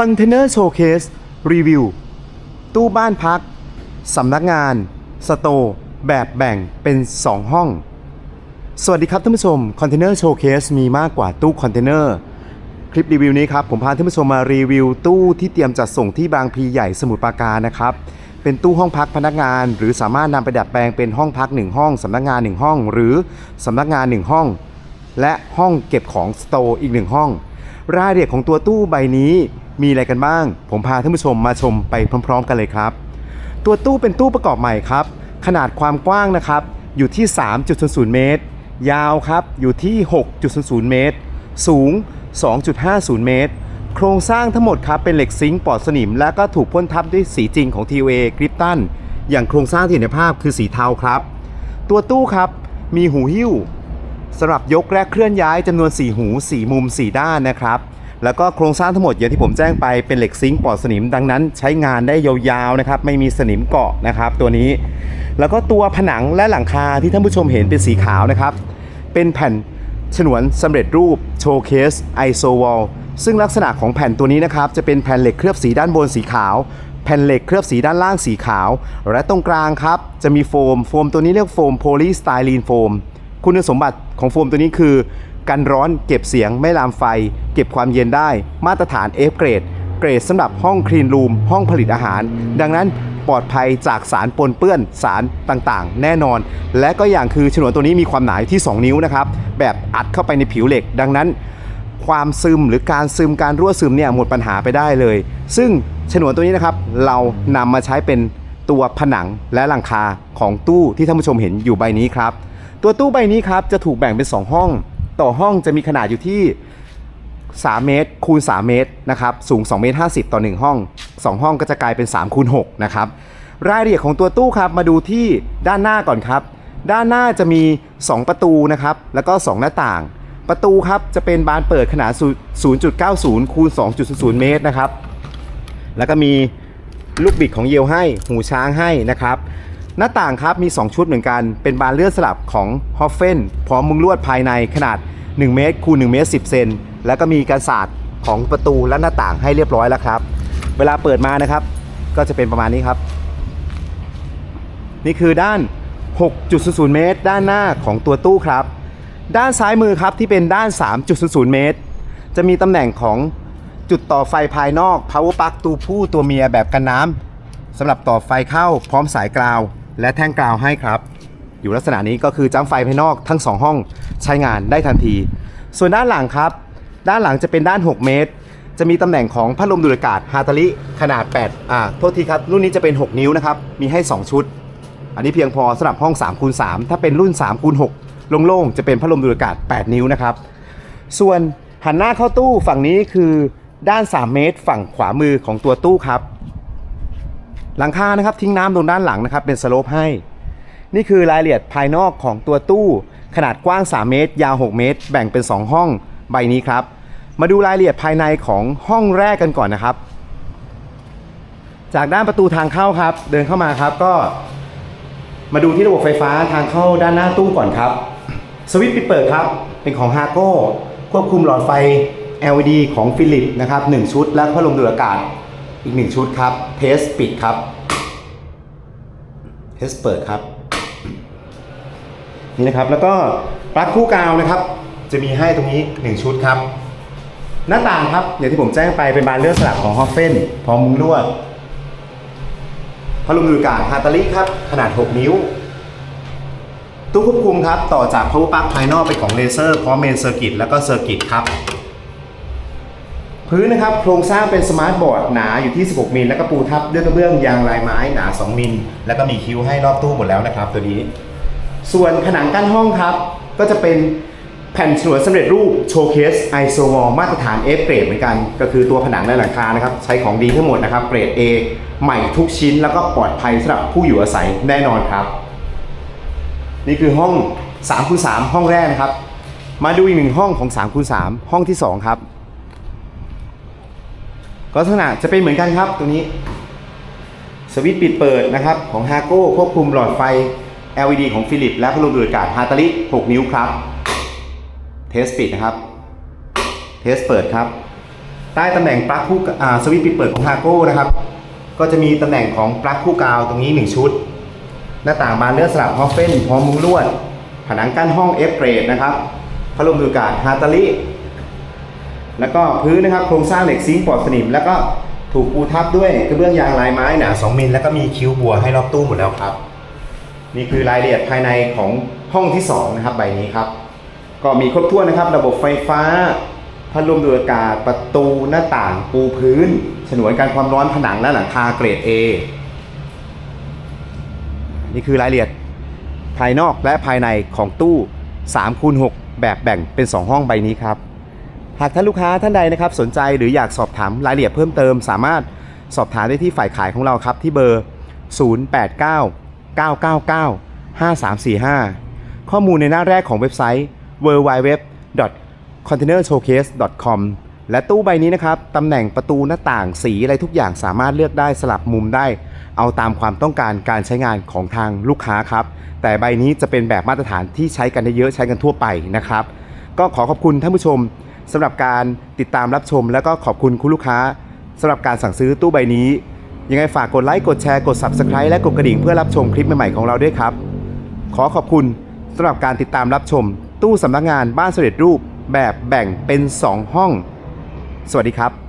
คอนเทนเนอร์โชว์เคสรีวิว ตู้บ้านพัก สำนักงาน สโตร์แบบแบ่งเป็น 2 ห้อง สวัสดีครับท่านผู้ชมคอนเทนเนอร์โชว์เคสมีมากกว่าตู้คอนเทนเนอร์คลิปรีวิวนี้ครับ ผมพาท่านผู้ชมมารีวิวตู้ที่เตรียมจัดส่งที่บางพลีใหญ่สมุทรปราการนะครับ เป็นตู้ห้องพักพนักงาน หรือสามารถนำไปดัดแปลงเป็นห้องพัก 1 ห้องสำนักงาน 1 ห้อง หรือสำนักงาน 1 ห้อง และห้องเก็บของสโตร์อีก 1 ห้อง รายละเอียดของตัวตู้ใบนี้ มีอะไรกันบ้าง ผมพาท่านผู้ชมมาชมไปพร้อม ๆ กันเลยครับ ตัวตู้เป็นตู้ประกอบใหม่ครับ ขนาดความกว้างนะครับ อยู่ที่ 3.00 เมตร ยาวครับอยู่ที่ 6.00 เมตร สูง 2.50 เมตร โครงสร้างทั้งหมดครับเป็นเหล็กซิงค์ปลอดสนิม และก็ถูกพ่นทับด้วยสีจริงของ TOA กริปตันอย่างโครงสร้างที่เห็นในภาพคือสีเทาครับ ตัวตู้ครับมีหูหิ้วสำหรับยกและเคลื่อนย้ายจำนวน 4 หู 4 มุม 4 ด้านนะครับ แล้วก็โครงสร้างทั้งหมดอย่างที่ผมแจ้งไปเป็นเหล็กซิงค์ปลอดสนิมดังนั้น ใช้งานได้ยาวๆนะครับไม่มีสนิมเกาะนะครับ ตัวนี้ แล้วก็ตัวผนังและหลังคาที่ท่านผู้ชมเห็นเป็นสีขาวนะครับ เป็นแผ่นฉนวนสำเร็จรูปโชว์เคสไอโซวอลซึ่งลักษณะของแผ่นตัวนี้นะครับจะเป็นแผ่นเหล็กเคลือบสีด้านบนสีขาว แผ่นเหล็กเคลือบสีด้านล่างสีขาว และตรงกลางครับจะมีโฟม โฟมตัวนี้เรียกโฟมโพลีสไตรีนโฟม คุณสมบัติของโฟมตัวนี้คือ กันร้อนเก็บเสียงไม่ลามไฟ เก็บความเย็นได้มาตรฐาน F เกรดเกรดสำหรับห้องคลีนรูมห้องผลิตอาหาร ดังนั้นปลอดภัยจากสารปนเปื้อนสารต่างๆ แน่นอน และก็อย่างคือฉนวนตัวนี้มีความหนาที่ 2 นิ้วนะครับ แบบอัดเข้าไปในผิวเหล็ก ดังนั้น ความซึมหรือการซึมการรั่วซึมเนี่ยหมดปัญหาไปได้เลย ซึ่งฉนวนตัวนี้นะครับเรานำมาใช้เป็นตัวผนังและหลังคาของตู้ที่ท่านผู้ชมเห็นอยู่ใบนี้ครับ ตัวตู้ใบนี้ครับจะถูกแบ่งเป็น 2 ห้อง ต่อห้องจะมีขนาดอยู่ที่ 3 เมตรคูณ 3 เมตรนะครับสูง 2 เมตร 50 ต่อ 1 ห้อง 2 ห้องก็จะกลายเป็น 3 คูณ 6 นะครับ รายละเอียดของตัวตู้ครับมาดูที่ด้านหน้าก่อนครับ ด้านหน้าจะมี 2 ประตูนะครับแล้วก็ 2 หน้าต่าง ประตูครับจะเป็นบานเปิดขนาด 0.90 คูณ 2.00 เมตรนะครับแล้วก็มีลูกบิดของเยลให้หูช้างให้นะครับ หน้าต่างครับมี 2 ชุดเหมือนกัน เป็นบานเลื่อนสลับของฮอฟเฟนพร้อมมุงลวดภายในขนาด 1 เมตรคูณ1เมตร10 เซนแล้วก็มีการสาดของประตูและหน้าต่างให้เรียบร้อยแล้วครับ เวลาเปิดมานะครับ ก็จะเป็นประมาณนี้ครับ นี่คือด้าน 6.00 เมตร ด้านหน้าของตัวตู้ครับ ด้านซ้ายมือครับที่เป็นด้าน 3.00 เมตร จะมีตำแหน่งของจุดต่อไฟภายนอก power plug ตัวผู้ตัวเมียแบบกันน้ำสำหรับต่อไฟเข้าพร้อมสายกราว และแท่งกราวให้ครับ อยู่ลักษณะนี้ก็คือจ้ำไฟภายนอกทั้ง 2 ห้องใช้งานได้ทันที ส่วนด้านหลังครับ ด้านหลังจะเป็นด้าน 6 เมตร จะมีตำแหน่งของพัดลมดูดอากาศฮาตาลิขนาด 8 อ่า โทษทีครับ รุ่นนี้จะเป็น 6 นิ้วนะครับ มีให้ 2 ชุด อันนี้เพียงพอสำหรับห้อง3คูณ3ถ้าเป็นรุ่น3คูณ6โล่งๆจะเป็นพัดลมดูดอากาศ 8 นิ้วนะครับ ส่วนหันหน้าเข้าตู้ฝั่งนี้คือด้าน 3 เมตร ฝั่งขวามือของตัวตู้ครับ หลังคานะครับทิ้งน้ำตรงด้านหลังนะครับเป็นสโลปให้ นี่คือรายละเอียดภายนอกของตัวตู้ขนาดกว้าง 3 เมตร ยาว 6 เมตร แบ่งเป็น 2 ห้องใบนี้ครับ มาดูรายละเอียดภายในของห้องแรกกันก่อนนะครับ จากด้านประตูทางเข้าครับ เดินเข้ามาครับก็ มาดูที่ระบบไฟฟ้าทางเข้าด้านหน้าตู้ก่อนครับ สวิตช์ปิดเปิดครับ เป็นของ h a g o ควบคุมหลอดไฟ LED ของฟิลิปนะครับ1ชุดและพัดลมดูดอากาศ อีก1ชุดครับเทสปิดครับเทสเปิดครับ นี่นะครับแล้วก็ปลั๊กคู่กาวนะครับ จะมีให้ตรงนี้ 1 ชุดครับ หน้าต่างครับอย่างที่ผมแจ้งไปเป็นบานเลื่อนสลับของฮอฟเฟนพร้อมมุ้งลวดพัดลมดูดอากาศฮาตาลิครับ ขนาด 6 นิ้ว ตู้ควบคุมครับ ต่อจาก power plug ภายนอกเป็นของเลเซอร์พร้อมเมนเซอร์กิตแล้วก็เซอร์กิตครับ พื้นนะครับโครงสร้างเป็นสมาร์ทบอร์ดหนาอยู่ที่ 16 มิลแล้วก็ปูทับด้วยกระเบื้องยางลายไม้หนา 2 มิลแล้วก็มีคิ้วให้รอบตู้หมดแล้วนะครับตัวนี้ ส่วนผนังกั้นห้องครับ ก็จะเป็นแผ่นฉนวนสำเร็จรูปโชว์เคสไอโซวอลมาตรฐาน F เกรดเหมือนกัน ก็คือตัวผนังและหลังคานะครับ ใช้ของดีทั้งหมดนะครับเกรด A ใหม่ทุกชิ้นแล้วก็ปลอดภัยสำหรับผู้อยู่อาศัยแน่นอนครับ นี่คือห้อง3คูณ3ห้องแรกนะครับ มาดูอีกหนึ่งห้องของ3คูณ3ห้องที่ 2 ครับ ลักษณะจะเป็นเหมือนกันครับตัวนี้ สวิตช์ปิดเปิดนะครับของ h a g o ควบคุมหลอดไฟ LED ของฟิลิปและพัดลมดูดอากาศฮาตาลิ6 นิ้วครับ เทสปิดนะครับ เทสเปิดครับ ใต้ตำแหน่งปลั๊กคู่สวิตช์ปิดเปิดของฮาโก้นะครับ ก็จะมีตำแหน่งของปลั๊กคู่กาวตรงนี้ 1 ชุด หน้าต่างบานเลื่อนสลับฮอฟเฟนพร้อมมุ้งลวด ผนังกั้นห้องเอฟเกรดนะครับพัดลมดูดอากาศฮาตาลิ แล้วก็พื้นนะครับโครงสร้างเหล็กซิงค์ปลอดสนิม แล้วก็ถูกปูทับด้วยกระเบื้องยางลายไม้หนา2มิลแล้วก็มีคิ้วบัวให้รอบตู้หมดแล้วครับ นี่คือรายละเอียดภายในของห้องที่2นะครับใบนี้ครับ ก็มีครบถ้วนนะครับ ระบบไฟฟ้าพัดลมดูดอากาศประตูหน้าต่างปูพื้น ฉนวนการความร้อนผนังและหลังคาเกรด A นี่คือรายละเอียดภายนอกและภายในของตู้3คูณ6แบบแบ่งเป็น 2 ห้องใบนี้ครับ หากท่านลูกค้าท่านใดนะครับสนใจหรืออยากสอบถามรายละเอียดเพิ่มเติม สามารถสอบถามได้ที่ฝ่ายขายของเราครับที่เบอร์ 089 999 5345 ข้อมูลในหน้าแรกของเว็บไซต์ www containershowcase.com และตู้ใบนี้นะครับตำแหน่งประตูหน้าต่างสีอะไรทุกอย่างสามารถเลือกได้สลับมุมได้ เอาตามความต้องการการใช้งานของทางลูกค้าครับ แต่ใบนี้จะเป็นแบบมาตรฐานที่ใช้กันได้เยอะใช้กันทั่วไปนะครับ ก็ขอขอบคุณท่านผู้ชม สำหรับการติดตามรับชม แล้วก็ขอบคุณคุณลูกค้าสำหรับการสั่งซื้อตู้ใบนี้ ยังไงฝากกดไลค์กดแชร์กด Subscribe และกดกระดิ่งเพื่อรับชมคลิปใหม่ๆของเราด้วยครับ ขอขอบคุณสำหรับการติดตามรับชม ตู้สำนักงานบ้านสด็จรูปแบบแบ่งเป็น 2 ห้อง สวัสดีครับ